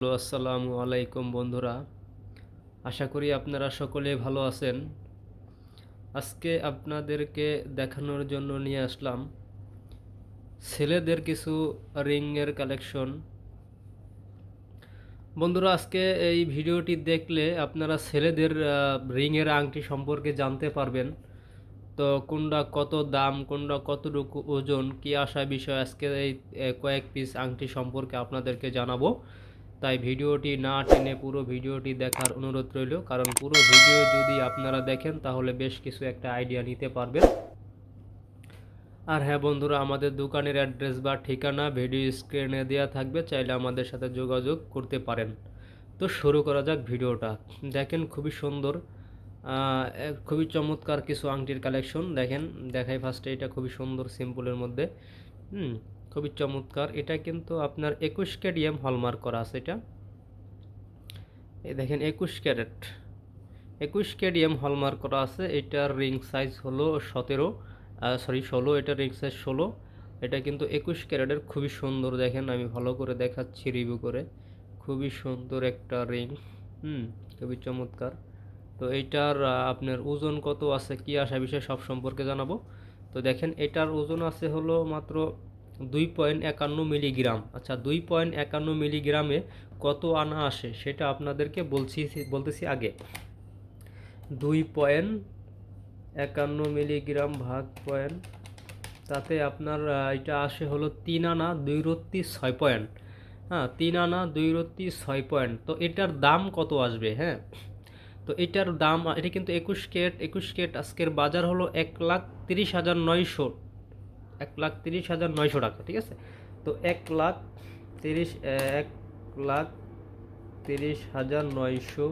Hello, আসসালামু আলাইকুম বন্ধুরা। আশা করি আপনারা সকলে ভালো আছেন। আজকে আপনাদেরকে দেখানোর জন্য নিয়ে আসলাম ছেলেদের কিছু রিংয়ের কালেকশন। বন্ধুরা, আজকে এই ভিডিওটি দেখলে আপনারা ছেলেদের রিংয়ের আংটি সম্পর্কে জানতে পারবেন। তো কোনটা কত দাম, কোনটা কতটুকু ওজন, কী আসা বিষয় আজকে এই কয়েক পিস আংটি সম্পর্কে আপনাদেরকে জানাব। তাই ভিডিওটি না টেনে পুরো ভিডিওটি দেখার অনুরোধ রইল। কারণ পুরো ভিডিও যদি আপনারা দেখেন, তাহলে বেশ কিছু একটা আইডিয়া নিতে পারবেন। আর হ্যাঁ বন্ধুরা, আমাদের দোকানের অ্যাড্রেস বা ঠিকানা ভিডিও স্ক্রিনে দেওয়া থাকবে, চাইলে আমাদের সাথে যোগাযোগ করতে পারেন। তো শুরু করা যাক ভিডিওটা। দেখেন খুবই সুন্দর খুবই চমৎকার কিছু আংটির কালেকশন। দেখেন, দেখাই ফার্স্টে এটা খুবই সুন্দর সিম্পলের মধ্যে। হুম খুবই চমৎকার। এটা কিন্তু আপনার একুশ ক্যাডিয়াম হলমার্ক করা আছে এটা। এই দেখেন, একুশ ক্যারেট। একুশ ক্যাডিয়াম হলমার্ক করা আছে। এটার রিং সাইজ হলো সতেরো সরি, ষোলো এটা রিং সাইজ ষোলো। এটা কিন্তু একুশ ক্যারেটের খুবই সুন্দর। দেখেন, আমি ভালো করে দেখাচ্ছি রিভিউ করে। খুবই সুন্দর একটা রিং। হুম, খুবই চমৎকার। তো এইটার আপনার ওজন কত আছে, কি আসা বিষয় সব সম্পর্কে জানাব। তো দেখেন, এটার ওজন আছে হলো মাত্র দুই পয়েন্ট একান্ন মিলিগ্রাম। আচ্ছা দুই পয়েন্ট একান্ন মিলিগ্রামে কত আনা আসে সেটা আপনাদেরকে বলছি, বলতেছি আগে। দুই পয়েন্ট একান্ন মিলিগ্রাম ভাগ পয়েন্ট, তাতে আপনার এটা আসে হলো তিন আনা দুই রত্তি ছয় পয়েন্ট। হ্যাঁ তিন আনা দুই রত্তি ছয় পয়েন্ট। তো এটার দাম কত আসবে? হ্যাঁ তো এটার দাম, এটা কিন্তু একুশ কেট একুশ কেট আজকের বাজার হলো এক লাখ তিরিশ হাজার নয়শো। এক লাখ তিরিশ হাজার নয়শো টাকা, ঠিক আছে? তো এক লাখ তিরিশ, এক লাখ তিরিশ হাজার নয়শো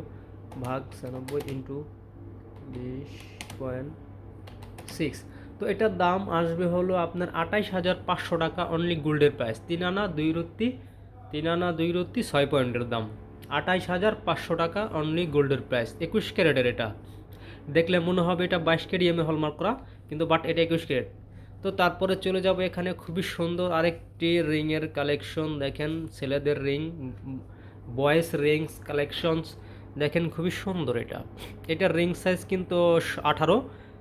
ভাগ ছিয়ানব্বই ইন্টু বিশ পয়েন্ট সিক্স। তো এটার দাম আসবে হলো আপনার আঠাইশ হাজার পাঁচশো টাকা অনলি গোল্ডের প্রাইস তিন আনা দুই রত্তি তিন আনা দুই রত্তি ছয় পয়েন্টের দাম। আঠাইশ হাজার পাঁচশো টাকা অনলি গোল্ডের প্রাইস একুশ ক্যারেটের এটা। দেখলে মনে হবে এটা বাইশ কেডিএমে হলমার্ক করা, কিন্তু বাট এটা একুশ ক্যারেট। তো তারপরে চলে যাব এখানে খুবই সুন্দর আরেকটি রিংয়ের কালেকশন দেখেন ছেলেদের রিং বয়েস রিংস কালেকশনস দেখেন খুবই সুন্দর এটা। এটার রিং সাইজ কিন্তু আঠারো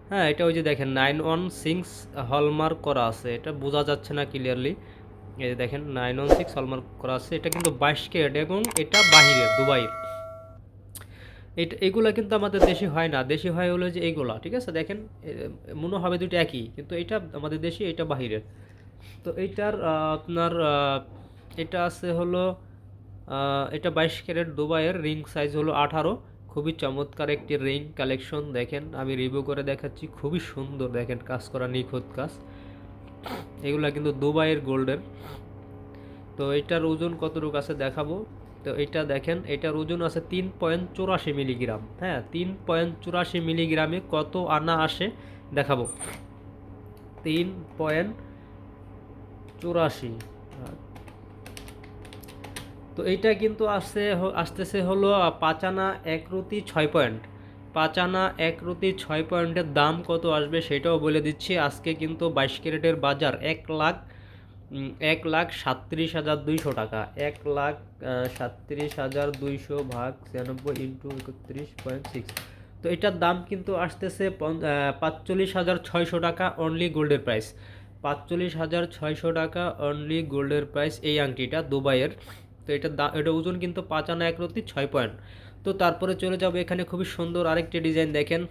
হ্যাঁ এটা ওই যে দেখেন নাইন ওয়ান সিক্স হলমার্ক করা আছে। এটা বোঝা যাচ্ছে না ক্লিয়ারলি এই যে দেখেন নাইন ওয়ান সিক্স হলমার্ক করা আছে। এটা কিন্তু বাইশ ক্যারেট এবং এটা বাহিরের, দুবাইয়ের। এটা, এগুলা কিন্তু আমাদের দেশে হয় না। দেশে হয় হলো যে এইগুলা ঠিক আছে? দেখেন মনে হবে দুটো একই, কিন্তু এটা আমাদের দেশে, এটা বাহিরের। তো এইটার আপনার এটা আছে হলো এটা বাইশ ক্যারেট দুবাইয়ের, রিং সাইজ হলো আঠারো। খুবই চমৎকার একটি রিং কালেকশন, দেখেন, আমি রিভিউ করে দেখাচ্ছি, খুবই সুন্দর, দেখেন, কাজ করা নিখুঁত কাজ। এগুলা কিন্তু দুবাইয়ের গোল্ডের। তো এটার ওজন কতটুকু আছে দেখাবো? তো এটা দেখেন এটার ওজন আছে তিন পয়েন্ট চুরাশি মিলিগ্রাম। হ্যাঁ তিন পয়েন্ট চুরাশি মিলিগ্রামে কত আনা আসে দেখাবো। তিন পয়েন্ট চুরাশি। তো এইটা কিন্তু আসছে আসতেছে হলো আহ, পাঁচ আনা এক রুটি ছয় পয়েন্ট। পাঁচ আনা এক রুটি ছয় পয়েন্টের দাম কত আসবে সেটাও বলে দিচ্ছি। আজকে কিন্তু বাইশ ক্যারেটের বাজার এক লাখ এক লাখ সাতত্রিশ হাজার দুইশো টাকা। এক লাখ সাতত্রিশ হাজার দুইশো ভাগ ছিয়ানব্বই ইন্টু একত্রিশ পয়েন্ট সিক্স। তো এটার দাম কিন্তু আসতেছে পাঁচচল্লিশ হাজার ছয়শো টাকা অনলি গোল্ডের প্রাইস পাঁচচল্লিশ হাজার ছয়শো টাকা অনলি গোল্ডের প্রাইস এই আংটিটা দুবাইয়ের। তো এটার দাম এটা ওজন কিন্তু পাঁচ আনা এক রত্তি ছয় পয়েন্ট। তো তারপরে চলে যাব এখানে খুবই সুন্দর আরেকটি ডিজাইন দেখেন।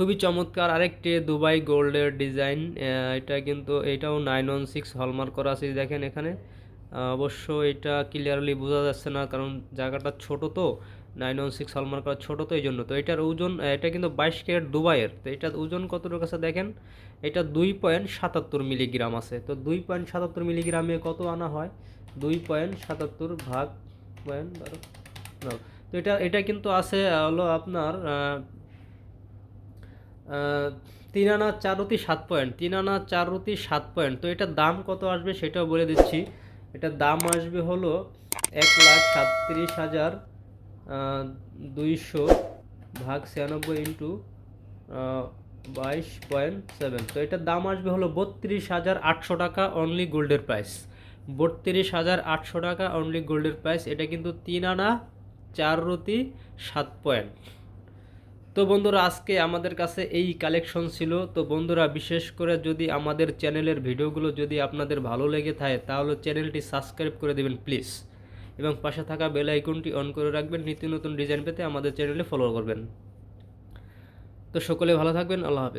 খুবই চমৎকার আরেকটি দুবাই গোল্ডের ডিজাইন এটা কিন্তু এটাও নাইন ওয়ান সিক্স হলমার্ক করা আছে দেখেন এখানে। অবশ্য এটা ক্লিয়ারলি বোঝা যাচ্ছে না, কারণ জায়গাটা ছোট তো, নাইন ওয়ান সিক্স হলমার্ক করা ছোটো তো এই জন্য তো এটার ওজন এটা কিন্তু বাইশ ক্যারেট দুবাইয়ের, তো এটার ওজন কতটুকু আছে দেখেন? এটা দুই পয়েন্ট সাতাত্তর মিলিগ্রাম আছে, তো দুই পয়েন্ট সাতাত্তর মিলিগ্রামে কত আনা হয়? দুই পয়েন্ট সাতাত্তর ভাগ পয়েন্ট। তো এটা এটা কিন্তু আছে হলো আপনার তিন আনা চার রুটি সাত পয়েন্ট, তিন আনা চার রুটি সাত পয়েন্ট। তো এটার দাম কত আসবে সেটাও বলে দিচ্ছি। এটার দাম আসবে হলো এক লাখ সাতত্রিশ হাজার দুইশো ভাগ ছিয়ানব্বই ইন্টু বাইশ পয়েন্ট সেভেন। তো এটার দাম আসবে হলো বত্রিশ হাজার আটশো টাকা অনলি গোল্ডের প্রাইস বত্রিশ হাজার আটশো টাকা অনলি গোল্ডের প্রাইস এটা কিন্তু তিন আনা চার রতি সাত পয়েন্ট। তো বন্ধুরা, আজকে আমাদের কাছে এই কালেকশন ছিল। তো বন্ধুরা, বিশেষ করে যদি আমাদের চ্যানেলের ভিডিওগুলো যদি আপনাদের ভালো লেগে থাকে, তাহলে চ্যানেলটি সাবস্ক্রাইব করে দেবেন প্লিজ এবং পাশে থাকা বেল আইকনটি অন করে রাখবেন, নিত্য নতুন ডিজাইন পেতে আমাদের চ্যানেলে ফলো করবেন। তো সকলে ভালো থাকবেন, আল্লাহ হাফেজ।